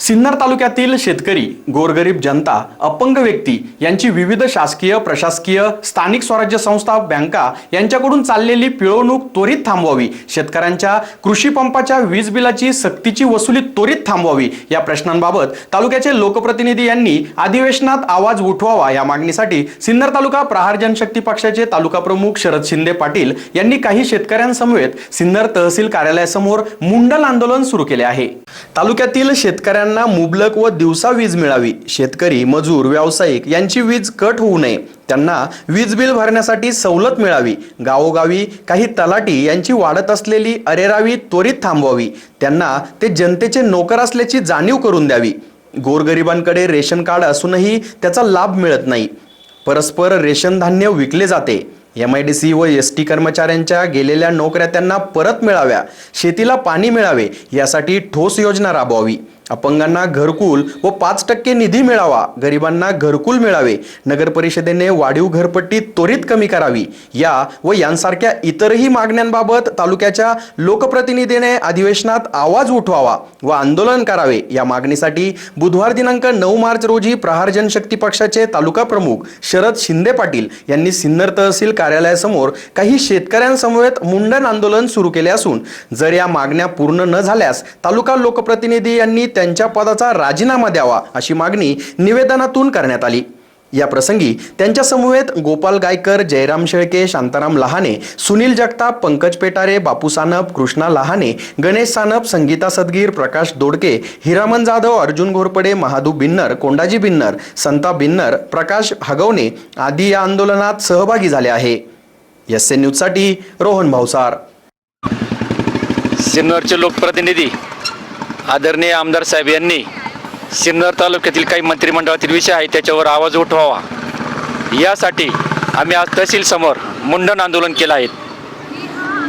सिन्नर तालुक्यातील शेतकरी गोरगरीब जनता अपंग व्यक्ती यांची विविध शासकीय प्रशासकीय स्थानिक स्वराज्य संस्था बँका यांच्याकडून चाललेली पिळवणूक त्वरित थांबवावी. शेतकऱ्यांच्या कृषी पंपाच्या वीज बिलाची सक्तीची वसुली त्वरित थांबवावी. या प्रश्नांबाबत तालुक्याचे लोकप्रतिनिधी यांनी अधिवेशनात आवाज उठवावा या मागणीसाठी सिन्नर तालुका प्रहार जनशक्ती पक्षाचे तालुका प्रमुख शरद शिंदे पाटील यांनी काही शेतकऱ्यांसमवेत सिन्नर तहसील कार्यालयासमोर मुंडल आंदोलन सुरू केले आहे. तालुक्यातील शेतकऱ्यांना मुबलक व दिवसा वीज मिळावी. शेतकरी मजूर व्यावसायिक यांची वीज कट होऊ नये. त्यांना वीज बिल भरण्यासाठी सवलत मिळावी. गावोगावी काही तलाटी यांची वाढत असलेली अरेरावी त्वरित थांबवावी. त्यांना ते जनतेचे नोकर असल्याची जाणीव करून द्यावी. गोरगरिबांकडे रेशन कार्ड असूनही त्याचा लाभ मिळत नाही. परस्पर रेशन धान्य विकले जाते. एम आय डी सी व एस टी कर्मचाऱ्यांच्या गेलेल्या नोकऱ्या त्यांना परत मिळाव्या. शेतीला पाणी मिळावे. यासाठी ठोस योजना राबवावी. अपंगांना घरकुल व पाच टक्के निधी मिळावा गरिबांना घरकुल मिळावे नगर परिषदेने वाढीव घरपट्टी त्वरित कमी करावी या व यांसारख्या इतरही मागण्यांबाबत तालुक्याच्या लोकप्रतिनिधीने अधिवेशनात आवाज उठवावा व आंदोलन करावे. या मागणीसाठी बुधवार दिनांक नऊ मार्च रोजी प्रहार जनशक्ती पक्षाचे तालुका प्रमुख शरद शिंदे पाटील यांनी सिन्नर तहसील कार्यालयासमोर काही शेतकऱ्यांसमवेत मुंडन आंदोलन सुरू केले असून जर या मागण्या पूर्ण न झाल्यास तालुका लोकप्रतिनिधी यांनी त्यांच्या पदाचा राजीनामा द्यावा अशी मागणी निवेदनातून करण्यात आली. या प्रसंगी त्यांच्या समवेत गोपाल गायकर जयराम शेळके शांताराम लहाने सुनील जगताप पंकज पेटारे बापू सानप कृष्णा लहाने गणेश सानप संगीता सदगीर प्रकाश दोडके हिरामन जाधव अर्जुन घोरपडे महादू बिन्नर कोंडाजी बिन्नर संता बिन्नर प्रकाश हगवणे आदी या आंदोलनात सहभागी झाले आहे. एस एन न्यूजसाठी रोहन भावसार सिन्नरचे लोकप्रतिनिधी आदरणीय आमदार साहेब यांनी सिन्नर तालुक्यातील काही मंत्रिमंडळातील विषय आहे त्याच्यावर आवाज उठवावा. यासाठी आम्ही आज तहसील समोर मुंडन आंदोलन केलं आहे.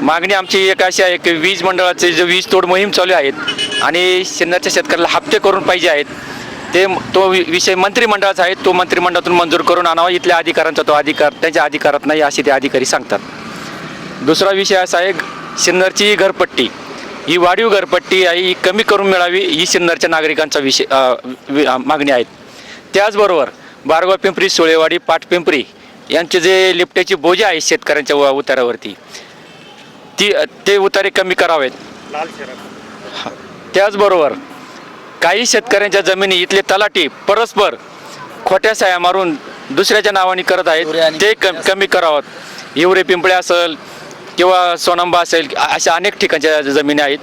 मागणी आमची एक अशी आहे की वीज मंडळाचे जे वीज तोड मोहीम चालू आहेत आणि सिन्नरच्या शेतकऱ्याला हप्ते करून पाहिजे आहेत ते तो वि- विषय मंत्रिमंडळाचा आहे तो मंत्रिमंडळातून मंजूर करून आणावा. इथल्या अधिकाऱ्यांचा तो अधिकार त्यांच्या अधिकारात नाही असे ते अधिकारी सांगतात. दुसरा विषय असा आहे सिन्नरची घरपट्टी ही वाढीव घरपट्टी आहे ही कमी करून मिळावी ही सिन्नरच्या नागरिकांचा विषय मागणी आहेत. त्याचबरोबर बारगाव पिंपरी सोळेवाडी पाटपिंपरी यांचे जे लिफ्टेची बोजे आहेत शेतकऱ्यांच्या उतारावरती ती ते उतारे कमी करावेत. त्याचबरोबर काही शेतकऱ्यांच्या जमिनी इथले तलाठी परस्पर खोट्या साया मारून दुसऱ्याच्या नावाने करत आहेत ते कम कमी करावं. हिवरे पिंपळे असेल किंवा सोनांबा असेल अशा अनेक ठिकाणच्या जमिनी आहेत.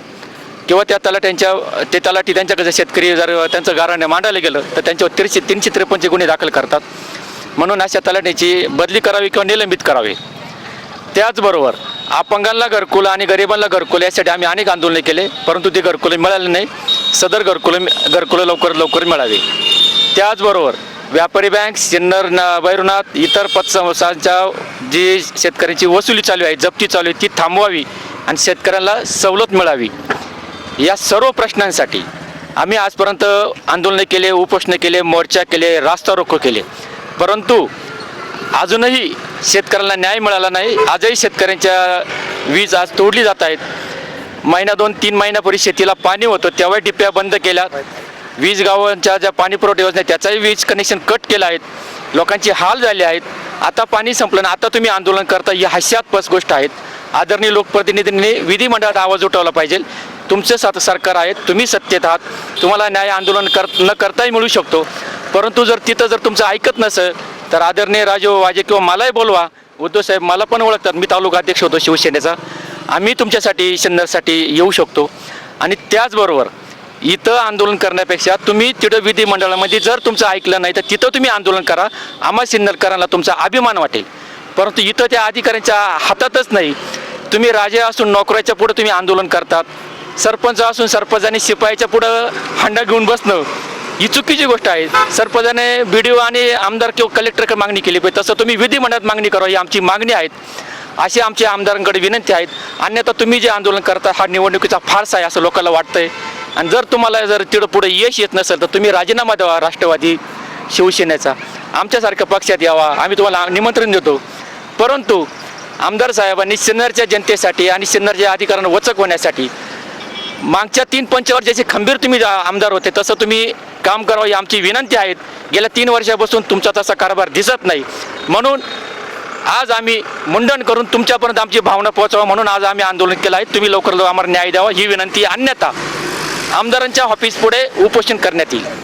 किंवा त्या तलाट्यांच्या ते तलाठी त्यांच्याकडे शेतकरी जर त्यांचं गाराणे मांडायला गेलं तर त्यांच्यावर तीनशे तीनशे त्रेपन्नचे गुन्हे दाखल करतात. म्हणून अशा तलाट्याची बदली करावी किंवा निलंबित करावी. त्याचबरोबर अपंगांना घरकुल आणि गरिबांना घरकुल यासाठी आम्ही अनेक आंदोलने केले परंतु ते घरकुले मिळाले नाही. सदर घरकुल घरकुलं लवकर लवकर मिळावी. त्याचबरोबर व्यापारी बँक सिन्नर न भैरवनाथ इतर पतसंस्थांच्या जी शेतकऱ्यांची वसुली चालू आहे जप्ती चालू आहे ती थांबवावी आणि शेतकऱ्यांना सवलत मिळावी. या सर्व प्रश्नांसाठी आम्ही आजपर्यंत आंदोलनं केले उपोषणे केले मोर्चा केले रास्ता रोको केले. परंतु अजूनही शेतकऱ्यांना न्याय मिळाला नाही. आजही शेतकऱ्यांच्या वीज आज तोडली जात आहेत. महिना दोन तीन महिन्यापूर्वी शेतीला पाणी होतं तेव्हा डिप्या बंद केल्या. वीज गावांच्या ज्या पाणी पुरवठा योजना त्याचाही वीज कनेक्शन कट केलं आहेत लोकांचे हाल झाले आहेत. आता पाणी संपलं ना आता तुम्ही आंदोलन करता ही हास्यास्पद गोष्ट आहेत. आदरणीय लोकप्रतिनिधींनी विधिमंडळात आवाज उठवला पाहिजे. तुमचं सात सरकार आहे तुम्ही सत्तेत आहात. तुम्हाला न्याय आंदोलन कर न करताही मिळू शकतो. परंतु जर तिथं जर तुमचं ऐकत नसेल तर आदरणीय राजू वाजे किंवा मलाही बोलवा. उद्धव साहेब मला पण ओळखतात. मी तालुका अध्यक्ष होतो शिवसेनेचा. आम्ही तुमच्यासाठी सिन्नरसाठी येऊ शकतो. आणि त्याचबरोबर इथं आंदोलन करण्यापेक्षा तुम्ही तिथं विधिमंडळामध्ये जर तुमचं ऐकलं नाही तर तिथं तुम्ही आंदोलन करा. आम्हा सिन्नरकरांना तुमचा अभिमान वाटेल. परंतु इथं त्या अधिकाऱ्यांच्या हातातच नाही. तुम्ही राजे असून नोकऱ्याच्या पुढं तुम्ही आंदोलन करतात. सरपंच असून सरपंचाने शिपायाच्या पुढं हंडा घेऊन बसणं ही चुकीची गोष्ट आहे. सरपंचाने बी डी ओ आणि आमदार किंवा कलेक्टरकडे मागणी केली पाहिजे. तसं तुम्ही विधिमंडळात मागणी करा ही आमची मागणी आहेत. अशी आमच्या आमदारांकडे विनंती आहेत. अन्यथा तुम्ही जे आंदोलन करता हा निवडणुकीचा फारसा आहे असं लोकांना वाटतंय. आणि जर तुम्हाला जर तिथं पुढे यश येत नसेल तर तुम्ही राजीनामा द्यावा राष्ट्रवादी शिवसेनेचा. आमच्यासारख्या पक्षात यावा आम्ही तुम्हाला निमंत्रण देतो. परंतु आमदार साहेबांनी सिन्नरच्या जनतेसाठी आणि सिन्नरच्या अधिकाऱ्यांना वचक होण्यासाठी मागच्या तीन पंचवर्ष जसे खंबीर तुम्ही आमदार होते तसं तुम्ही काम करावं ही आमची विनंती आहे. गेल्या तीन वर्षापासून तुमचा तसा कारभार दिसत नाही. म्हणून आज आम्ही मुंडन करून तुमच्यापर्यंत आमची भावना पोहोचवा म्हणून आज आम्ही आंदोलन केलं आहे. तुम्ही लवकर आम्हाला न्याय द्यावा ही विनंती अन्यथा आमदारांच्या ऑफिस पुढे उपोषण करण्यात येईल.